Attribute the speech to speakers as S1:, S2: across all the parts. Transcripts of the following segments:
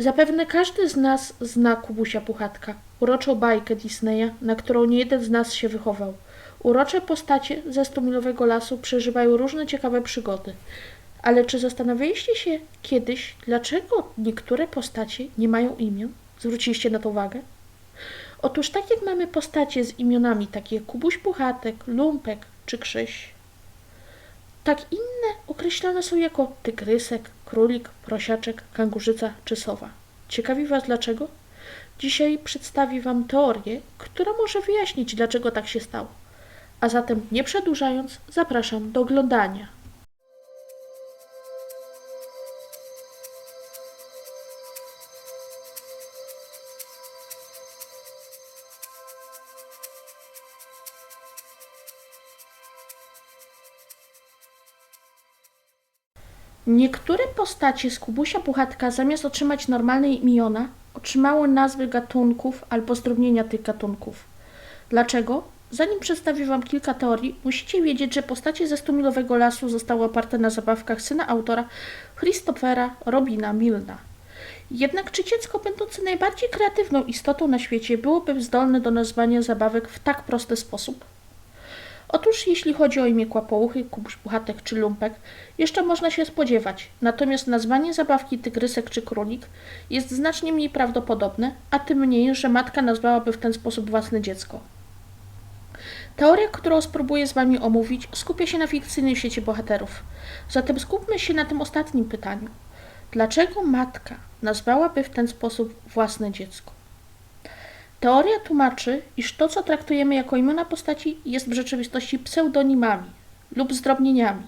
S1: Zapewne każdy z nas zna Kubusia Puchatka, uroczą bajkę Disneya, na którą nie jeden z nas się wychował. Urocze postacie ze stumilowego lasu przeżywają różne ciekawe przygody. Ale czy zastanawialiście się kiedyś, dlaczego niektóre postacie nie mają imion? Zwróciliście na to uwagę? Otóż tak jak mamy postacie z imionami takie jak Kubuś Puchatek, Lumpek czy Krzyś, tak inne określane są jako tygrysek, królik, prosiaczek, kangurzyca czy sowa. Ciekawi Was dlaczego? Dzisiaj przedstawię Wam teorię, która może wyjaśnić, dlaczego tak się stało. A zatem, nie przedłużając, zapraszam do oglądania. Niektóre postacie z Kubusia Puchatka zamiast otrzymać normalne imiona, otrzymały nazwy gatunków albo zdrobnienia tych gatunków. Dlaczego? Zanim przedstawię Wam kilka teorii, musicie wiedzieć, że postacie ze Stumilowego Lasu zostały oparte na zabawkach syna autora Christophera Robina Milna. Jednak czy dziecko będące najbardziej kreatywną istotą na świecie byłoby zdolne do nazwania zabawek w tak prosty sposób? Otóż jeśli chodzi o imię Kłapouchy, Kubuś Puchatek czy Lumpek, jeszcze można się spodziewać, natomiast nazwanie zabawki Tygrysek czy Królik jest znacznie mniej prawdopodobne, a tym mniej, że matka nazwałaby w ten sposób własne dziecko. Teoria, którą spróbuję z Wami omówić, skupia się na fikcyjnym świecie bohaterów. Zatem skupmy się na tym ostatnim pytaniu. Dlaczego matka nazwałaby w ten sposób własne dziecko? Teoria tłumaczy, iż to, co traktujemy jako imiona postaci, jest w rzeczywistości pseudonimami lub zdrobnieniami,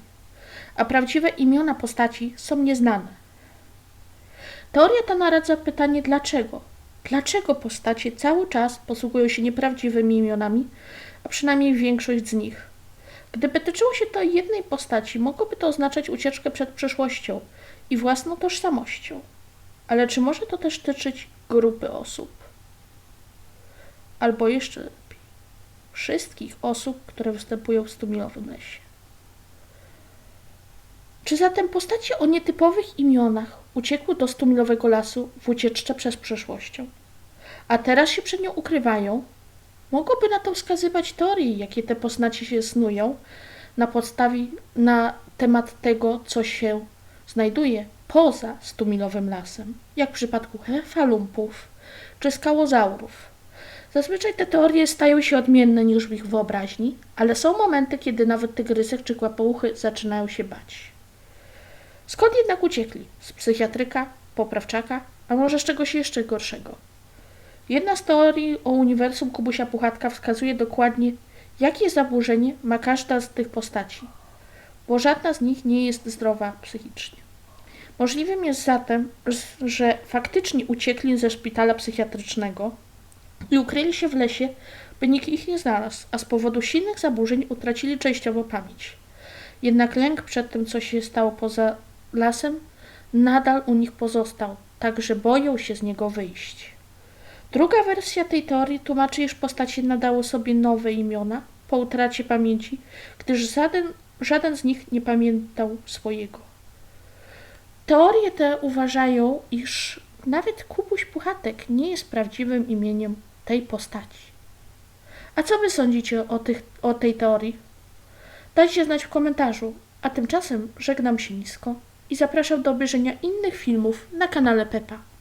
S1: a prawdziwe imiona postaci są nieznane. Teoria ta naradza pytanie dlaczego. Dlaczego postacie cały czas posługują się nieprawdziwymi imionami, a przynajmniej większość z nich? Gdyby tyczyło się to jednej postaci, mogłoby to oznaczać ucieczkę przed przeszłością i własną tożsamością. Ale czy może to też tyczyć grupy osób? Albo jeszcze lepiej, wszystkich osób, które występują w stumilowym lesie. Czy zatem postacie o nietypowych imionach uciekły do stumilowego lasu w ucieczce przez przeszłością, a teraz się przed nią ukrywają? Mogłoby na to wskazywać teorie, jakie te postacie się snują na podstawie, na temat tego, co się znajduje poza stumilowym lasem, jak w przypadku hefalumpów czy skałozaurów. Zazwyczaj te teorie stają się odmienne niż w ich wyobraźni, ale są momenty, kiedy nawet tygrysek czy kłapouchy zaczynają się bać. Skąd jednak uciekli? Z psychiatryka, poprawczaka, a może z czegoś jeszcze gorszego? Jedna z teorii o uniwersum Kubusia Puchatka wskazuje dokładnie, jakie zaburzenie ma każda z tych postaci, bo żadna z nich nie jest zdrowa psychicznie. Możliwym jest zatem, że faktycznie uciekli ze szpitala psychiatrycznego, i ukryli się w lesie, by nikt ich nie znalazł, a z powodu silnych zaburzeń utracili częściowo pamięć. Jednak lęk przed tym, co się stało poza lasem, nadal u nich pozostał, także boją się z niego wyjść. Druga wersja tej teorii tłumaczy, iż postacie nadały sobie nowe imiona po utracie pamięci, gdyż żaden, żaden z nich nie pamiętał swojego. Teorie te uważają, iż nawet Kubuś Puchatek nie jest prawdziwym imieniem tej postaci. A co wy sądzicie o, tych, o tej teorii? Dajcie znać w komentarzu, a tymczasem żegnam się nisko i zapraszam do obejrzenia innych filmów na kanale Pepa.